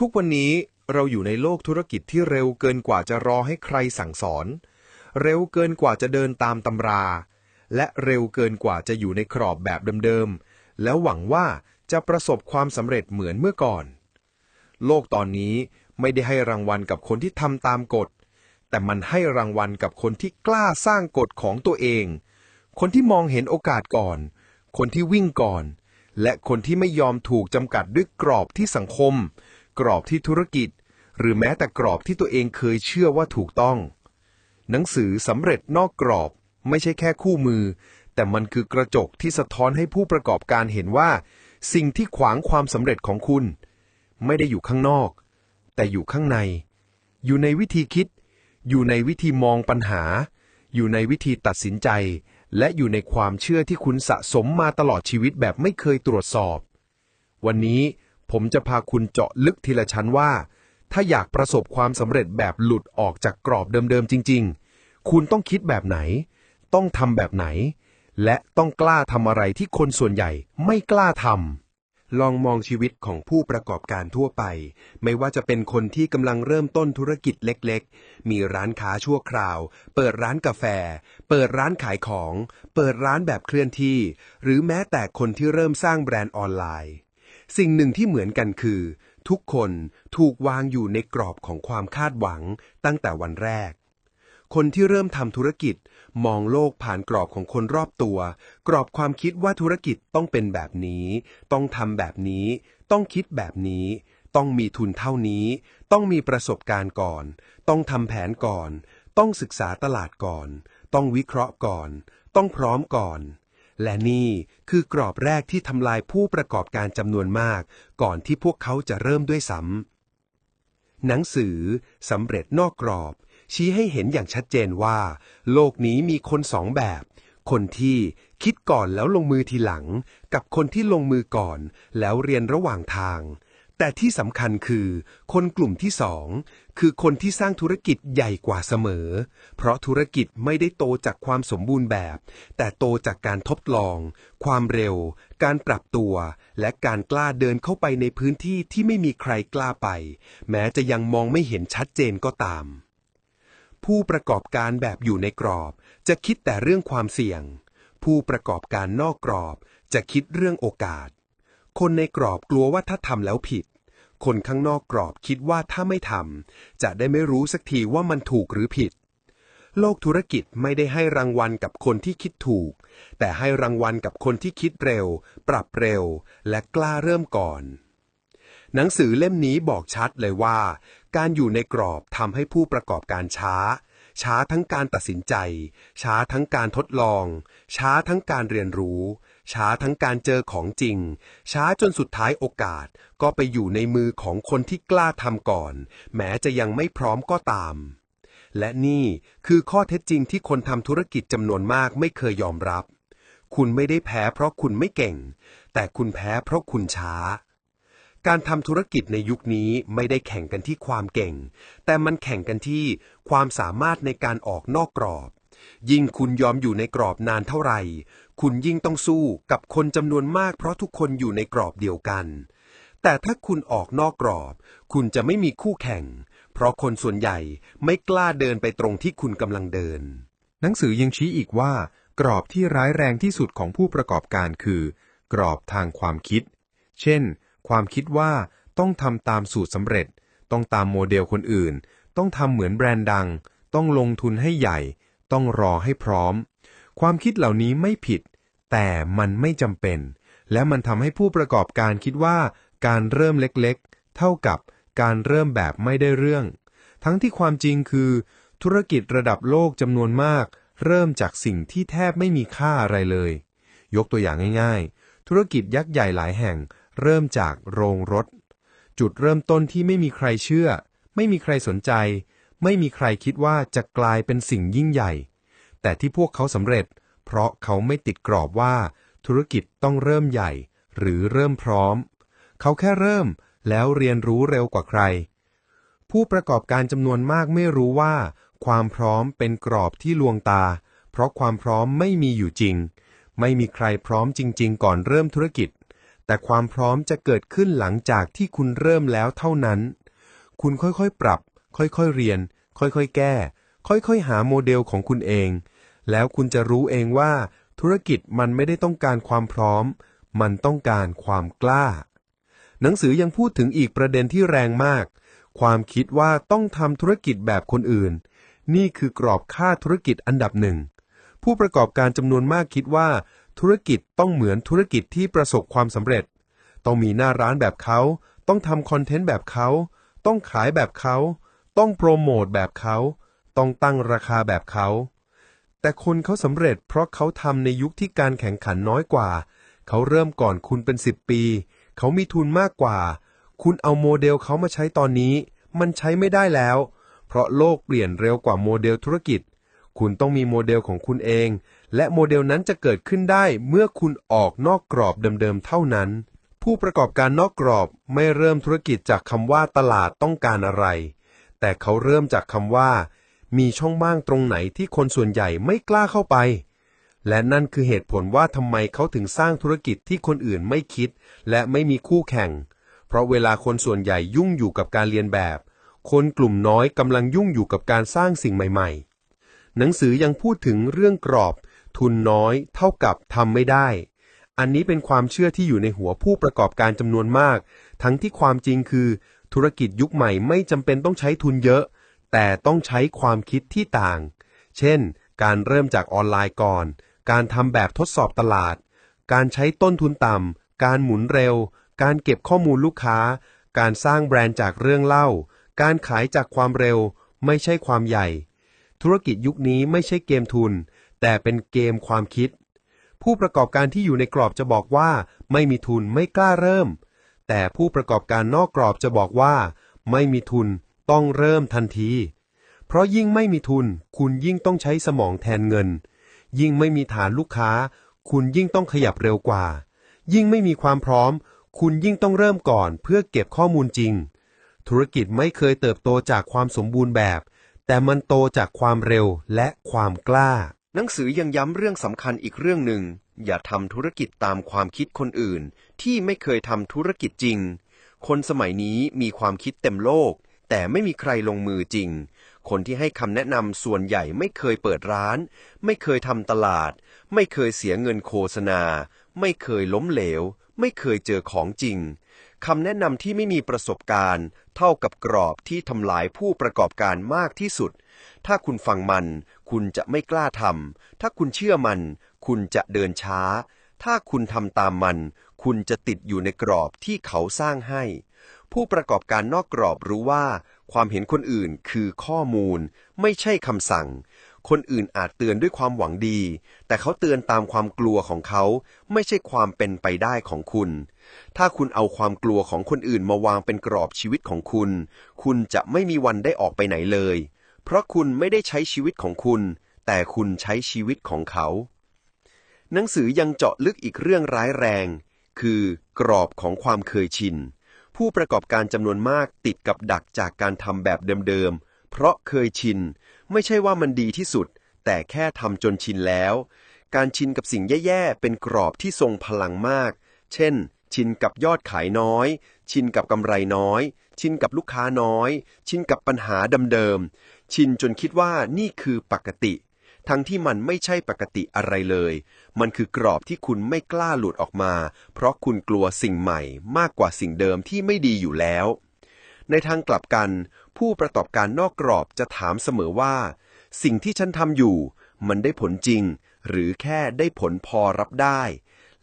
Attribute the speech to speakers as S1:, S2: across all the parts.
S1: ทุกวันนี้เราอยู่ในโลกธุรกิจที่เร็วเกินกว่าจะรอให้ใครสั่งสอน เร็วเกินกว่าจะเดินตามตำรา และเร็วเกินกว่าจะอยู่ในกรอบแบบเดิมๆ แล้วหวังว่าจะประสบความสำเร็จเหมือนเมื่อก่อน โลกตอนนี้ไม่ได้ให้รางวัลกับคนที่ทำตามกฎ แต่มันให้รางวัลกับคนที่กล้าสร้างกฎของตัวเอง คนที่มองเห็นโอกาสก่อน คนที่วิ่งก่อน และคนที่ไม่ยอมถูกจำกัดด้วยกรอบที่สังคม กรอบที่ธุรกิจ หรือแม้แต่กรอบที่ตัวเองเคยเชื่อว่าถูกต้อง หนังสือสำเร็จนอกกรอบไม่ใช่แค่คู่มือ แต่มันคือกระจกที่สะท้อนให้ผู้ประกอบการเห็นว่า สิ่งที่ขวางความสำเร็จของคุณ ไม่ได้อยู่ข้างนอก แต่อยู่ข้างใน อยู่ในวิธีคิด อยู่ในวิธีมองปัญหา อยู่ในวิธีตัดสินใจ และอยู่ในความเชื่อที่คุณสะสมมาตลอดชีวิตแบบไม่เคยตรวจสอบ วันนี้ ผมจะพาคุณเจาะลึกทีละชั้นว่า ถ้าอยากประสบความสำเร็จแบบหลุดออกจากกรอบเดิมๆจริง ๆ คุณต้องคิดแบบไหน ต้องทำแบบไหน และต้องกล้าทำอะไรที่คนส่วนใหญ่ไม่กล้าทำลองมองชีวิตของผู้ประกอบการทั่วไป ไม่ว่าจะเป็นคนที่กำลังเริ่มต้นธุรกิจเล็กๆ มีร้านค้าชั่วคราว เปิดร้านกาแฟ เปิดร้านขายของ เปิดร้านแบบเคลื่อนที่ หรือแม้แต่คนที่เริ่มสร้างแบรนด์ออนไลน์ สิ่งหนึ่งที่เหมือนกันคือ ทุกคนถูกวางอยู่ในกรอบของความคาดหวังตั้งแต่วันแรก คนที่เริ่มทำธุรกิจมองโลกผ่านกรอบของคนรอบตัว กรอบความคิดว่าธุรกิจต้องเป็นแบบนี้ ต้องทำแบบนี้ ต้องคิดแบบนี้ ต้องมีทุนเท่านี้ ต้องมีประสบการณ์ก่อน ต้องทำแผนก่อน ต้องศึกษาตลาดก่อน ต้องวิเคราะห์ก่อน ต้องพร้อมก่อน และนี่คือกรอบแรกที่ทำลายผู้ประกอบการจำนวนมาก ก่อนที่พวกเขาจะเริ่มด้วยซ้ำหนังสือสำเร็จนอกกรอบ ชี้ให้เห็นอย่างชัดเจนว่า โลกนี้มีคนสองแบบ คนที่คิดก่อนแล้วลงมือทีหลัง กับคนที่ลงมือก่อน แล้วเรียนระหว่างทาง แต่ที่สำคัญคือ คนกลุ่มที่สองคือคนที่สร้างธุรกิจใหญ่กว่าเสมอ เพราะธุรกิจไม่ได้โตจากความสมบูรณ์แบบ แต่โตจากการทดลอง ความเร็ว การปรับตัว และการกล้าเดินเข้าไปในพื้นที่ที่ไม่มีใครกล้าไป แม้จะยังมองไม่เห็นชัดเจนก็ตาม ผู้ประกอบการแบบอยู่ในกรอบ จะคิดแต่เรื่องความเสี่ยง ผู้ประกอบการนอกกรอบ จะคิดเรื่องโอกาส คนในกรอบกลัวว่าถ้าทำแล้วผิด คนข้างนอกกรอบคิดว่าถ้าไม่ทำจะได้ไม่รู้สักทีว่ามันถูกหรือผิด โลกธุรกิจไม่ได้ให้รางวัลกับคนที่คิดถูก แต่ให้รางวัลกับคนที่คิดเร็ว ปรับเร็ว และกล้าเริ่มก่อน หนังสือเล่มนี้บอกชัดเลยว่า การอยู่ในกรอบทำให้ผู้ประกอบการช้าช้าทั้งการตัดสินใจ ช้าทั้งการทดลอง ช้าทั้งการเรียนรู้ ช้าทั้งการเจอของจริง ช้าจนสุดท้ายโอกาส ก็ไปอยู่ในมือของคนที่กล้าทำก่อน แม้จะยังไม่พร้อมก็ตาม และนี่คือข้อเท็จจริงที่คนทำธุรกิจจำนวนมากไม่เคยยอมรับ คุณไม่ได้แพ้เพราะคุณไม่เก่ง แต่คุณแพ้เพราะคุณช้าการทำธุรกิจในยุคนี้ไม่ได้แข่งกันที่ความเก่ง แต่มันแข่งกันที่ความสามารถในการออกนอกกรอบ ยิ่งคุณยอมอยู่ในกรอบนานเท่าไหร่ คุณยิ่งต้องสู้กับคนจำนวนมากเพราะทุกคนอยู่ในกรอบเดียวกัน แต่ถ้าคุณออกนอกกรอบ คุณจะไม่มีคู่แข่ง เพราะคนส่วนใหญ่ไม่กล้าเดินไปตรงที่คุณกำลังเดิน
S2: หนังสือยังชี้อีกว่า กรอบที่ร้ายแรงที่สุดของผู้ประกอบการคือ กรอบทางความคิด เช่น ความคิดว่าต้องทำตามสูตรสำเร็จ ต้องตามโมเดลคนอื่น ต้องทำเหมือนแบรนด์ดัง ต้องลงทุนให้ใหญ่ ต้องรอให้พร้อม ความคิดเหล่านี้ไม่ผิด แต่มันไม่จำเป็น และมันทำให้ผู้ประกอบการคิดว่า การเริ่มเล็กๆ เท่ากับการเริ่มแบบไม่ได้เรื่อง ทั้งที่ความจริงคือ ธุรกิจระดับโลกจำนวนมาก เริ่มจากสิ่งที่แทบไม่มีค่าอะไรเลย ยกตัวอย่างง่าย ๆ ธุรกิจยักษ์ใหญ่หลายแห่ง เริ่มจากโรงรถ จุดเริ่มต้นที่ไม่มีใครเชื่อ ไม่มีใครสนใจ ไม่มีใครคิดว่าจะกลายเป็นสิ่งยิ่งใหญ่ แต่ที่พวกเขาสำเร็จ เพราะเขาไม่ติดกรอบว่า ธุรกิจต้องเริ่มใหญ่ หรือเริ่มพร้อม เขาแค่เริ่มแล้วเรียนรู้เร็วกว่าใคร ผู้ประกอบการจำนวนมากไม่รู้ว่า ความพร้อมเป็นกรอบที่ลวงตา เพราะความพร้อมไม่มีอยู่จริง ไม่มีใครพร้อมจริง ๆ ก่อนเริ่มธุรกิจ แต่ความพร้อมจะเกิดขึ้นหลังจากที่คุณเริ่มแล้วเท่านั้น คุณค่อยๆปรับ ค่อยๆเรียน ค่อยๆแก้ ค่อยๆหาโมเดลของคุณเอง แล้วคุณจะรู้เองว่า ธุรกิจมันไม่ได้ต้องการความพร้อม มันต้องการความกล้า หนังสือยังพูดถึงอีกประเด็นที่แรงมาก ความคิดว่าต้องทำธุรกิจแบบคนอื่น นี่คือกรอบค่าธุรกิจอันดับหนึ่ง ผู้ประกอบการจำนวนมากคิดว่า ธุรกิจต้องเหมือนธุรกิจที่ประสบความสำเร็จ ต้องมีหน้าร้านแบบเขา ต้องทำคอนเทนต์แบบเขา ต้องขายแบบเขา ต้องโปรโมทแบบเขา ต้องตั้งราคาแบบเขา แต่คนเขาสำเร็จเพราะเขาทำในยุคที่การแข่งขันน้อยกว่า เขาเริ่มก่อนคุณเป็นสิบปี เขามีทุนมากกว่า คุณเอาโมเดลเขามาใช้ตอนนี้ มันใช้ไม่ได้แล้ว เพราะโลกเปลี่ยนเร็วกว่าโมเดลธุรกิจ คุณต้องมีโมเดลของคุณเอง และโมเดลนั้นจะเกิดขึ้นได้เมื่อคุณออกนอกกรอบเดิมๆเท่านั้น ผู้ประกอบการนอกกรอบไม่เริ่มธุรกิจจากคำว่าตลาดต้องการอะไร แต่เขาเริ่มจากคำว่า มีช่องว่างตรงไหนที่คนส่วนใหญ่ไม่กล้าเข้าไป และนั่นคือเหตุผลว่าทำไมเขาถึงสร้างธุรกิจที่คนอื่นไม่คิด และไม่มีคู่แข่ง เพราะเวลาคนส่วนใหญ่ยุ่งอยู่กับการเรียนแบบ คนกลุ่มน้อยกำลังยุ่งอยู่กับการสร้างสิ่งใหม่ ๆ หนังสือยังพูดถึงเรื่องกรอบ ทุนน้อย เท่ากับทำไม่ได้ อันนี้เป็นความเชื่อที่อยู่ในหัวผู้ประกอบการจำนวนมาก ทั้งที่ความจริงคือ ธุรกิจยุคใหม่ไม่จำเป็นต้องใช้ทุนเยอะ แต่ต้องใช้ความคิดที่ต่าง เช่น การเริ่มจากออนไลน์ก่อน การทำแบบทดสอบตลาด การใช้ต้นทุนต่ำ การหมุนเร็ว การเก็บข้อมูลลูกค้า การสร้างแบรนด์จากเรื่องเล่า การขายจากความเร็ว ไม่ใช่ความใหญ่ ธุรกิจยุคนี้ไม่ใช่เกมทุน แต่เป็นเกมความคิด ผู้ประกอบการที่อยู่ในกรอบจะบอกว่า ไม่มีทุนไม่กล้าเริ่ม แต่ผู้ประกอบการนอกกรอบจะบอกว่า ไม่มีทุน ต้องเริ่มทันที เพราะยิ่งไม่มีทุน คุณยิ่งต้องใช้สมองแทนเงิน ยิ่งไม่มีฐานลูกค้า คุณยิ่งต้องขยับเร็วกว่า ยิ่งไม่มีความพร้อม คุณยิ่งต้องเริ่มก่อนเพื่อเก็บข้อมูลจริง ธุรกิจไม่เคยเติบโตจากความสมบูรณ์แบบ แต่มันโตจากความเร็วและความกล้า
S1: หนังสือยังย้ำเรื่องสำคัญอีกเรื่องหนึ่ง อย่าทำธุรกิจตามความคิดคนอื่น ที่ไม่เคยทำธุรกิจจริง คนสมัยนี้มีความคิดเต็มโลก แต่ไม่มีใครลงมือจริง คนที่ให้คำแนะนำส่วนใหญ่ไม่เคยเปิดร้าน ไม่เคยทำตลาด ไม่เคยเสียเงินโฆษณา ไม่เคยล้มเหลว ไม่เคยเจอของจริงคำแนะนำที่ไม่มีประสบการณ์ เท่ากับกรอบที่ทำลายผู้ประกอบการมากที่สุด ถ้าคุณฟังมัน คุณจะไม่กล้าทำถ้าคุณเชื่อมัน คุณจะเดินช้า ถ้าคุณทำตามมัน คุณจะติดอยู่ในกรอบที่เขาสร้างให้ ผู้ประกอบการนอกกรอบรู้ว่า ความเห็นคนอื่นคือข้อมูล ไม่ใช่คำสั่ง คนอื่นอาจเตือนด้วยความหวังดี แต่เขาเตือนตามความกลัวของเขา ไม่ใช่ความเป็นไปได้ของคุณ ถ้าคุณเอาความกลัวของคนอื่นมาวางเป็นกรอบชีวิตของคุณ คุณจะไม่มีวันได้ออกไปไหนเลย เพราะคุณไม่ได้ใช้ชีวิตของคุณ แต่คุณใช้ชีวิตของเขา หนังสือยังเจาะลึกอีกเรื่องร้ายแรง คือกรอบของความเคยชิน ผู้ประกอบการจำนวนมากติดกับดักจากการทำแบบเดิมๆ เพราะเคยชิน ไม่ใช่ว่ามันดีที่สุด แต่แค่ทำจนชินแล้ว การชินกับสิ่งแย่ๆ เป็นกรอบที่ทรงพลังมาก เช่น ชินกับยอดขายน้อย ชินกับกำไรน้อย ชินกับลูกค้าน้อย ชินกับปัญหาเดิมๆ ชินจนคิดว่านี่คือปกติ ทั้งที่มันไม่ใช่ปกติอะไรเลย มันคือกรอบที่คุณไม่กล้าหลุดออกมา เพราะคุณกลัวสิ่งใหม่มากกว่าสิ่งเดิมที่ไม่ดีอยู่แล้ว ในทางกลับกัน ผู้ประกอบการนอกกรอบจะถามเสมอว่า สิ่งที่ฉันทำอยู่ มันได้ผลจริง หรือแค่ได้ผลพอรับได้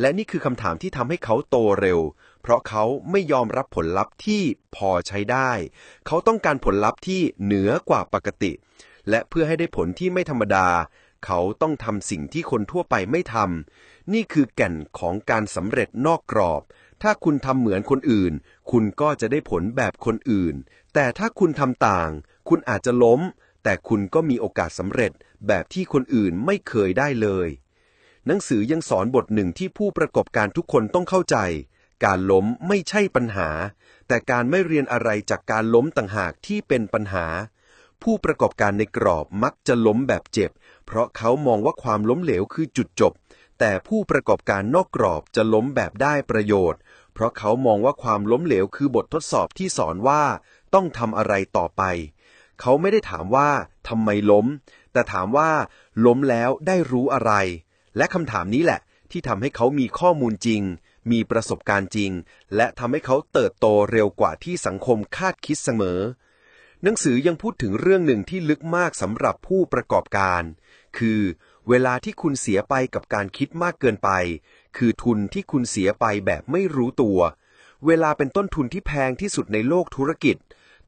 S1: และนี่คือคำถามที่ทำให้เขาโตเร็ว เพราะเขาไม่ยอมรับผลลัพธ์ที่พอใช้ได้ เขาต้องการผลลัพธ์ที่เหนือกว่าปกติ และเพื่อให้ได้ผลที่ไม่ธรรมดา เขาต้องทำสิ่งที่คนทั่วไปไม่ทำนี่คือแก่นของการสำเร็จนอกกรอบ ถ้าคุณทำเหมือนคนอื่น คุณก็จะได้ผลแบบคนอื่น แต่ถ้าคุณทำต่าง คุณอาจจะล้ม แต่คุณก็มีโอกาสสำเร็จแบบที่คนอื่นไม่เคยได้เลย หนังสือยังสอนบทหนึ่งที่ผู้ประกอบการทุกคนต้องเข้าใจ การล้มไม่ใช่ปัญหา แต่การไม่เรียนอะไรจากการล้มต่างหากที่เป็นปัญหา ผู้ประกอบการในกรอบมักจะล้มแบบเจ็บ เพราะเขามองว่าความล้มเหลวคือจุดจบ แต่ผู้ประกอบการนอกกรอบจะล้มแบบได้ประโยชน์
S3: เพราะเขามองว่าความล้มเหลวคือบททดสอบที่สอนว่าต้องทำอะไรต่อไป เขาไม่ได้ถามว่าทำไมล้ม แต่ถามว่า ล้มแล้วได้รู้อะไร และคำถามนี้แหละ ที่ทำให้เขามีข้อมูลจริง มีประสบการณ์จริง และทำให้เขาเติบโตเร็วกว่าที่สังคมคาดคิดเสมอ หนังสือยังพูดถึงเรื่องหนึ่งที่ลึกมากสำหรับผู้ประกอบการ คือเวลาที่คุณเสียไปกับการคิดมากเกินไป คือทุนที่คุณเสียไปแบบไม่รู้ตัว เวลาเป็นต้นทุนที่แพงที่สุดในโลกธุรกิจ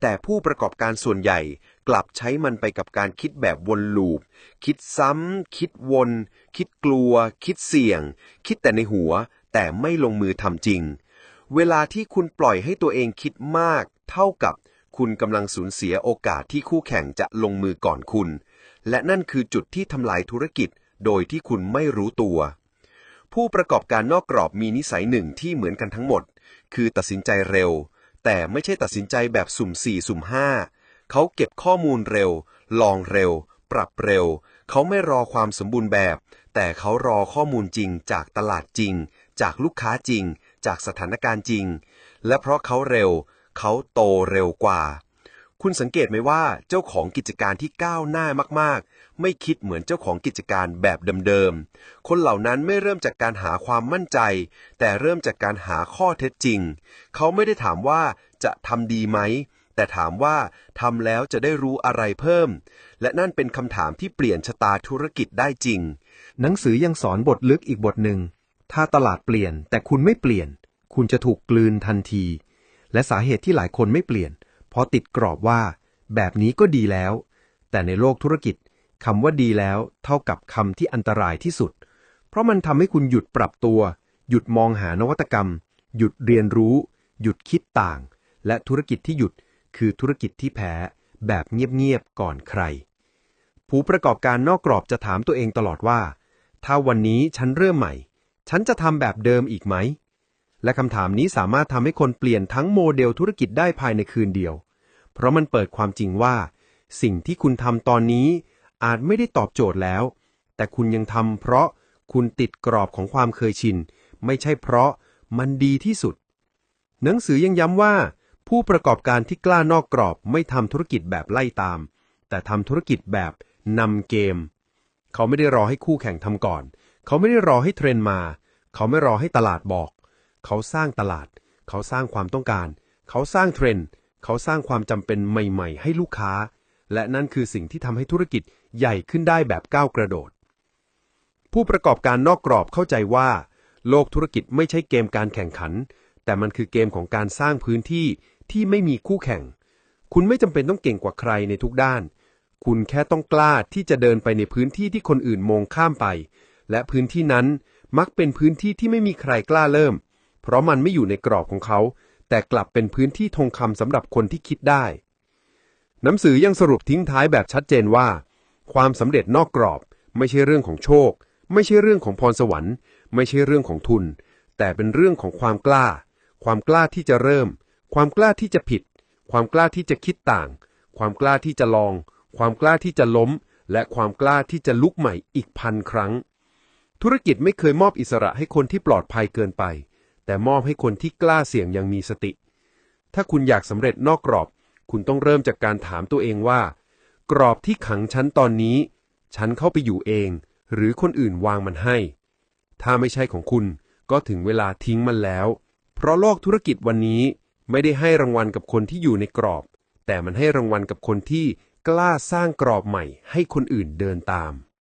S3: แต่ผู้ประกอบการส่วนใหญ่กลับใช้มันไปกับการคิดแบบวนลูป คิดซ้ำ คิดวน คิดกลัว คิดเสี่ยง คิดแต่ในหัว แต่ไม่ลงมือทำจริง เวลาที่คุณปล่อยให้ตัวเองคิดมาก เท่ากับ คุณกำลังสูญเสียโอกาสที่คู่แข่งจะลงมือก่อนคุณ และนั่นคือจุดที่ทำลายธุรกิจโดยที่คุณไม่รู้ตัว ผู้ประกอบการนอกกรอบมีนิสัยหนึ่งที่เหมือนกันทั้งหมด คือตัดสินใจเร็ว แต่ไม่ใช่ตัดสินใจแบบสุ่มสี่สุ่มห้าเขาเก็บข้อมูลเร็ว ลองเร็ว ปรับเร็ว เขาไม่รอความสมบูรณ์แบบ แต่เขารอข้อมูลจริงจากตลาดจริง จากลูกค้าจริง จากสถานการณ์จริง และเพราะเขาเร็ว เขาโตเร็วกว่า คุณสังเกตไหมว่าเจ้าของกิจการที่ก้าวหน้ามากๆ ไม่คิดเหมือนเจ้าของกิจการแบบเดิมๆ คนเหล่านั้นไม่เริ่มจากการหาความมั่นใจ แต่เริ่มจากการหาข้อเท็จจริง เขาไม่ได้ถามว่าจะทำดีไหมแต่ถามว่าทำแล้วจะได้รู้อะไรเพิ่ม และนั่นเป็นคำถามที่เปลี่ยนชะตาธุรกิจได้จริง
S1: หนังสือยังสอนบทลึกอีกบทหนึ่ง ถ้าตลาดเปลี่ยนแต่คุณไม่เปลี่ยน คุณจะถูกกลืนทันที และสาเหตุที่หลายคนไม่เปลี่ยน เพราะติดกรอบว่า แบบนี้ก็ดีแล้ว แต่ในโลกธุรกิจคำว่าดีแล้ว เท่ากับคำที่อันตรายที่สุด เพราะมันทำให้คุณหยุดปรับตัว หยุดมองหานวัตกรรม หยุดเรียนรู้ หยุดคิดต่าง และธุรกิจที่หยุดคือธุรกิจที่แพ้แบบเงียบๆก่อนใคร ผู้ประกอบการนอกกรอบจะถามตัวเองตลอดว่า ถ้าวันนี้ฉันเริ่มใหม่ ฉันจะทำแบบเดิมอีกไหม และคำถามนี้สามารถทำให้คนเปลี่ยนทั้งโมเดลธุรกิจได้ภายในคืนเดียว เพราะมันเปิดความจริงว่า สิ่งที่คุณทำตอนนี้อาจไม่ได้ตอบโจทย์แล้ว แต่คุณยังทำเพราะคุณติดกรอบของความเคยชิน ไม่ใช่เพราะมันดีที่สุด หนังสือยังย้ำว่า ผู้ประกอบการที่กล้านอกกรอบไม่ทำธุรกิจแบบไล่ตาม แต่ทำธุรกิจแบบนำเกม เขาไม่ได้รอให้คู่แข่งทำก่อน เขาไม่ได้รอให้เทรนมา เขาไม่รอให้ตลาดบอก เขาสร้างตลาด เขาสร้างความต้องการ เขาสร้างเทรนด์ เขาสร้างความจำเป็นใหม่ๆ ให้ลูกค้า และนั่นคือสิ่งที่ทำให้ธุรกิจใหญ่ขึ้นได้แบบก้าวกระโดด ผู้ประกอบการนอกกรอบเข้าใจว่า โลกธุรกิจไม่ใช่เกมการแข่งขัน แต่มันคือเกมของการสร้างพื้นที่ที่ไม่มีคู่แข่ง คุณไม่จำเป็นต้องเก่งกว่าใครในทุกด้าน คุณแค่ต้องกล้าที่จะเดินไปในพื้นที่ที่คนอื่นมองข้ามไป และพื้นที่นั้นมักเป็นพื้นที่ที่ไม่มีใครกล้าเริ่ม เพราะมันไม่อยู่ในกรอบของเขา แต่กลับเป็นพื้นที่ทองคำสำหรับคนที่คิดได้ หนังสือยังสรุปทิ้งท้ายแบบชัดเจนว่า ความสำเร็จนอกกรอบ ไม่ใช่เรื่องของโชค ไม่ใช่เรื่องของพรสวรรค์ ไม่ใช่เรื่องของทุน แต่เป็นเรื่องของความกล้า ความกล้าที่จะเริ่ม ความกล้าที่จะผิด ความกล้าที่จะคิดต่าง ความกล้าที่จะลอง ความกล้าที่จะล้ม และความกล้าที่จะลุกใหม่อีกพันครั้ง ธุรกิจไม่เคยมอบอิสระให้คนที่ปลอดภัยเกินไป แต่มอบให้คนที่กล้าเสี่ยงยังมีสติ ถ้าคุณอยากสำเร็จนอกกรอบ คุณต้องเริ่มจากการถามตัวเองว่า กรอบที่ขังฉันตอนนี้ ฉันเข้าไปอยู่เอง หรือคนอื่นวางมันให้ ถ้าไม่ใช่ของคุณก็ถึงเวลาทิ้งมันแล้ว เพราะโลกธุรกิจวันนี้ไม่ได้ให้รางวัลกับคนที่อยู่ในกรอบ แต่มันให้รางวัลกับคนที่กล้าสร้างกรอบใหม่ให้คนอื่นเดินตาม